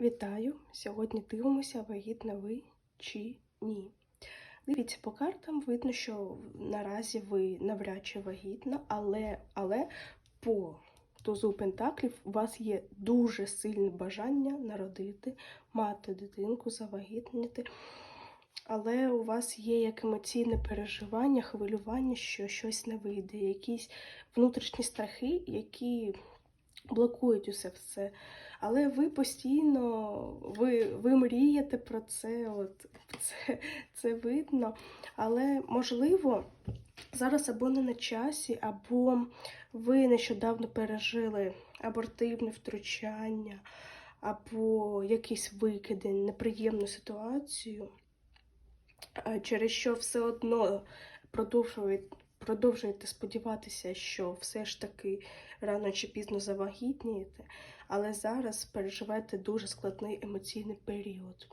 Вітаю! Сьогодні дивимося, вагітна ви чи ні. Дивіться, по картам видно, що наразі ви навряд чи вагітна, але, але по тузу пентаклів у вас є дуже сильне бажання народити, мати дитинку, завагітніти. Але у вас є як емоційне переживання, хвилювання, що щось не вийде, якісь внутрішні страхи, які блокують усе це. Але ви постійно ви, ви мрієте про це, от це, це видно. Але можливо, зараз або не на часі, або ви нещодавно пережили абортивне втручання, або якийсь викидень, неприємну ситуацію, через що все одно продовжуєте сподіватися, що все ж таки рано чи пізно завагітнієте, але зараз переживаєте дуже складний емоційний період.